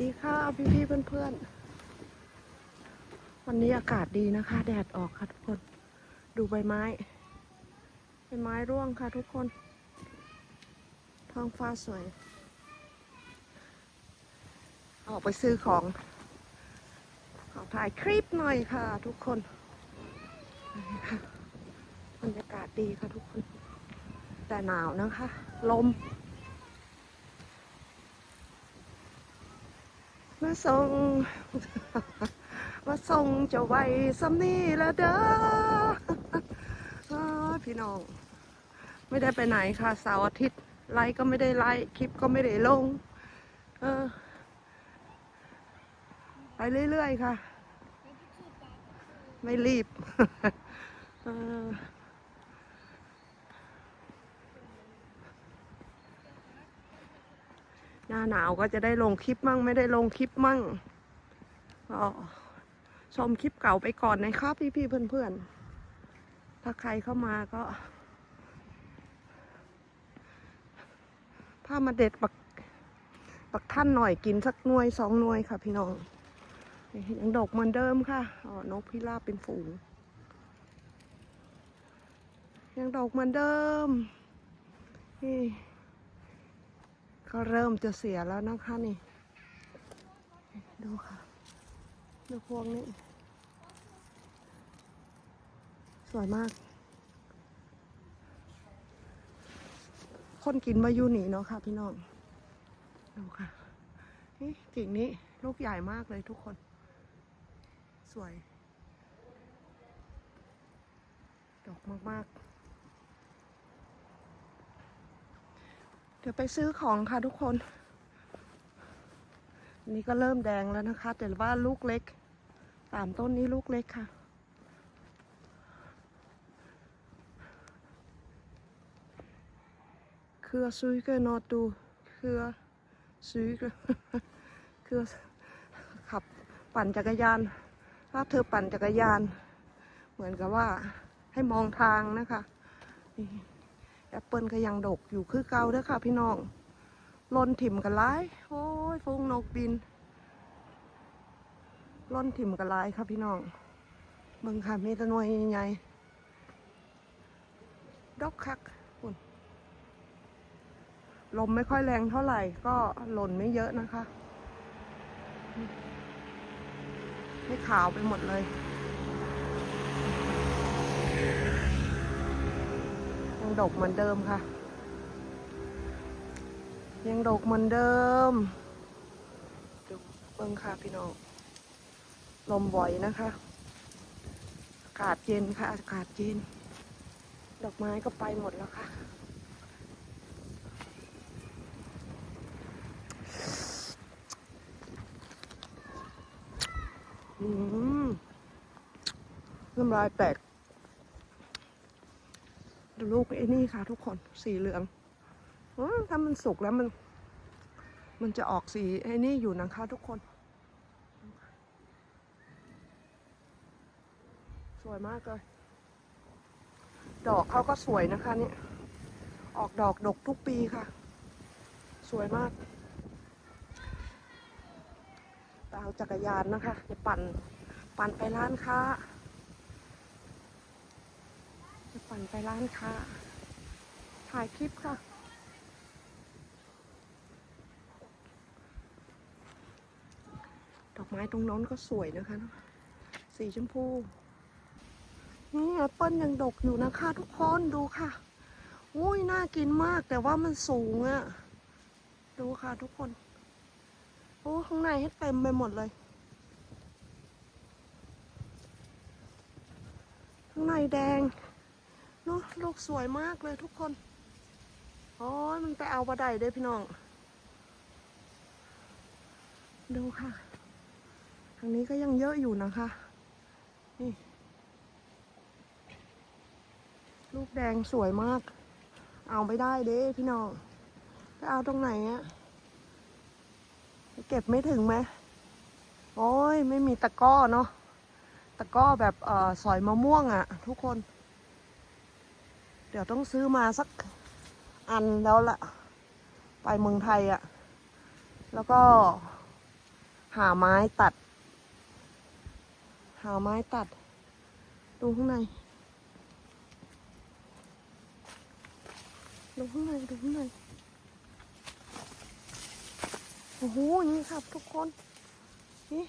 ดีค่ะพี่พี่ๆเพื่อนๆวันนี้อากาศดีนะคะ แดดออกค่ะทุกคน ดูใบไม้ ใบไม้ร่วงค่ะทุกคน ท้องฟ้าสวย ออกไปซื้อของ ขอถ่ายคลิปหน่อยค่ะทุกคนบรรยากาศดีค่ะทุกคน แต่หนาวนะคะ ลม มาส่ง มาส่งเจ้าไว้ซ้ำนี่ล้วเด้อพี่น้อง ไม่ได้ไปไหนค่ะเสาร์อาทิตย์ไลฟ์ก็ไม่ได้ไลฟ์คลิปก็ไม่ได้ลง เออ ไปเรื่อยๆค่ะ ไม่รีบ เออ หน้าหนาวก็จะได้ลงคลิปมั่งไม่ได้ลงคลิปมั่งก็ชมคลิปเก่าไปก่อนนะครับพี่ๆเพื่อนๆ ถ้าใครเข้ามาก็ถ้ามาเด็ดปักปักท่านหน่อยกินสักหน่วยสองหน่วยค่ะ พี่น้องยังดกเหมือนเดิมค่ะอ๋อนกพิราบเป็นฝูง ยังดกเหมือนเดิมนี่ ก็เริ่มจะเสียแล้วนะคะนี่ ดูค่ะ ดูพวงนี้ สวยมาก คนกินมายู่นี่เนาะค่ะ พี่น้อง ดูค่ะนี่กิ่งนี้ลูกใหญ่มากเลยทุกคน สวย ดอกมาก ๆ ดี๋ยวไปซื้อของค่ะทุกคน นี่ก็เริ่มแดงแล้วนะคะ แต่ว่าลูกเล็กสามต้นนี้ลูกเล็กค่ะ เครือซุยก็นอตูเครือซุยก็เครือขับปั่นจักรยานถ้าเธอปั่นจักรยาน เหมือนกับว่าให้มองทางนะคะ นี่ แอปเปิลก็ยังดกอยู่คือเก่าเด้อค่ะ พี่น้องลนถิ่มกันไล่โอ้ยฟงนกบินล่นถิ่มกันไล่ค่ะพี่น้องเบิ่งค่ะมีตะนวยใหญ่ดอกคักคุณลมไม่ค่อยแรงเท่าไหร่ ก็หล่นไม่เยอะนะคะให้ขาวไปหมดเลย ยังดกเหมือนเดิมค่ะ ยังดกเหมือนเดิม ดูเบิ้งค่ะพี่น้อง ลมบ่อยนะคะ อากาศเย็นค่ะ อากาศเย็น ดอกไม้ก็ไปหมดแล้วค่ะอืมน้ำลายแตก ลูกไอ้นี่ค่ะ ทุกคนสีเหลืองอถ้ามันสุกแล้วมัน มันจะออกสีไอ้นี่อยู่นะคะทุกคน สวยมากเลยดอกเขาก็สวยนะคะเนี่ยออกดอกดกทุกปีค่ะ สวยมากเอาจักรยานนะคะจะปั่นปั่นไปร้านค้า ปั่นไปร้านค้า ถ่ายคลิปค่ะ ดอกไม้ตรงน้นก็สวยนะคะ สีชมพู นี่แอปเปิ้ลยังดกอยู่นะคะ ทุกคนดูค่ะอุ้ยน่ากินมากแต่ว่ามันสูงอะดูค่ะทุกคน โอ้ข้างในให้เต็มไปหมดเลย ข้างในแดง เนาะลูกสวยมากเลยทุกคนโอ้ยมันไปเอาบะไดได้พี่น้อง ดูค่ะ ทางนี้ก็ยังเยอะอยู่นะคะ นี่ ลูกแดงสวยมาก เอาไม่ได้เด้พี่น้องไปเอาตรงไหนอะเก็บไม่ถึงไหมโอ้ยไม่มีตะก้อเนาะตะก้อแบบเอ่อสอยมะม่วงอะ่ะทุกคน ดี๋ยวต้องซื้อมาสักอันแล้วละ่ะไปเมืองไทยอะ่ะ แล้วก็หาไม้ตัด หาไม้ตัด ดูข้างในดูข้างในดูข้างในโอ้โหนี่ครับทุกคนนี่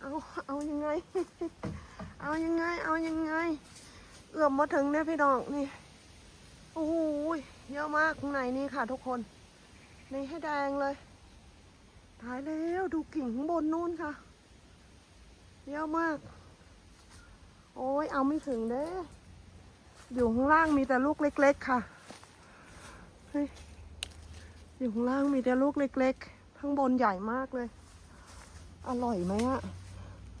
เอาเอายังไง เอายังไง เอายังไง เอื้อมมาถึงเนี่ยพี่น้องนี่โอ้โหเยอะมากข้างในนี่ค่ะทุกคนนี่ให้แดงเลยตายแล้วดูกิ่งข้างบนนู่นค่ะ เยอะมาก โอ้ยเอาไม่ถึงเด้อยู่ข้างล่างมีแต่ลูกเล็ก ๆ ค่ะอยู่ข้างล่างมีแต่ลูกเล็ก ๆ ข้างบนใหญ่มากเลย อร่อยไหมอะ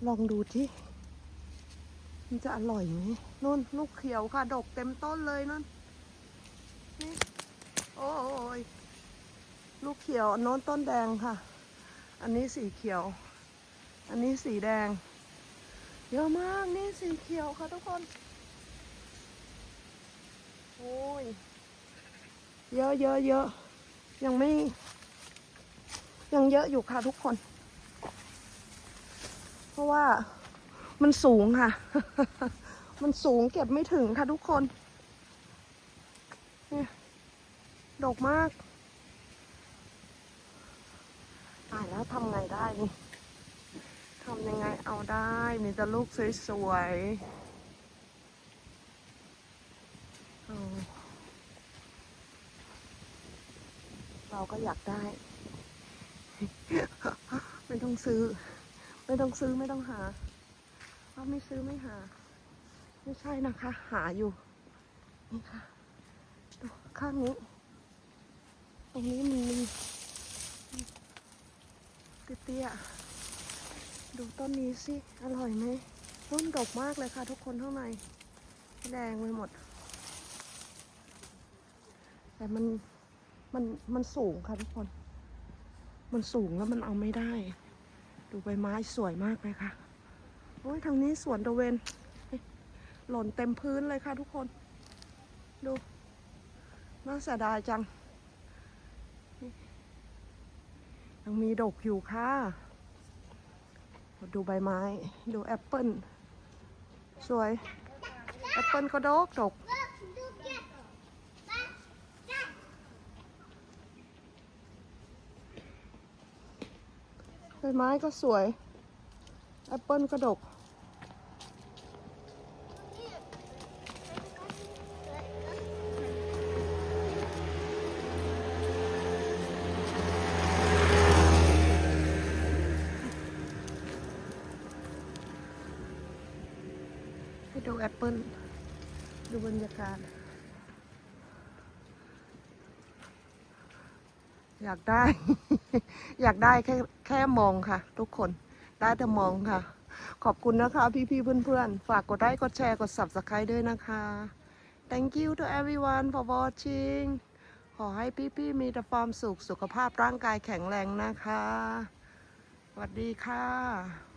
ลองดูที่ มันจะอร่อยไหมนู่นลูกเขียวค่ะ ดกเต็มต้นเลยนั่นนี่โอ้ยลูกเขียวนโน้นต้นแดงค่ะ อันนี้สีเขียว อันนี้สีแดง เยอะมากนี่สีเขียวค่ะทุกคน โอ้ย เยอะเยอะเยอะยังไม่ ยังเยอะอยู่ค่ะทุกคน เพราะว่า มันสูงค่ะ มันสูงเก็บไม่ถึงค่ะทุกคนเนี่ยดกมากตายแล้วทำไงได้นี่ทำยังไงเอาได้ มีแต่ลูกสวยๆเอาเราก็อยากได้ ไม่ต้องซื้อ ไม่ต้องซื้อไม่ต้องหา ว่าไม่ซื้อไม่หา ไม่ใช่นะคะ หาอยู่ นี่ค่ะดูข้างนี้ ตรงนี้มีเตี้ยๆดูต้นนี้สิ อร่อยไหมต้นดกมากเลยค่ะ ทุกคนข้างในแดงไปหมด แต่มันมันมันสูงค่ะทุกคน มันสูงแล้วมันเอาไม่ได้ ดูใบไม้สวยมากเลยค่ะ โอ้ยทางนี้สวนตะเวน หล่นเต็มพื้นเลยค่ะทุกคน ดูน่าเสียดายจัง ยังมีดกอยู่ค่ะ ดูใบไม้ ดูแอปเปิลสวย แอปเปิลก็ดกดกใบไม้ก็สวย แอปเปิลก็ดกให้ดูแอปเปิลดูบรรยากาศ อยากได้ อยากได้แค่แค่มองค่ะ ทุกคน ได้แต่มองค่ะ ขอบคุณนะคะ พี่ๆเพื่อนๆ ฝากกดไลค์กดแชร์กด subscribe ด้วยนะคะ thank you to everyone for watching ขอให้พี่ๆมีแต่ความสุขสุขภาพร่างกายแข็งแรงนะคะสวัสดีค่ะ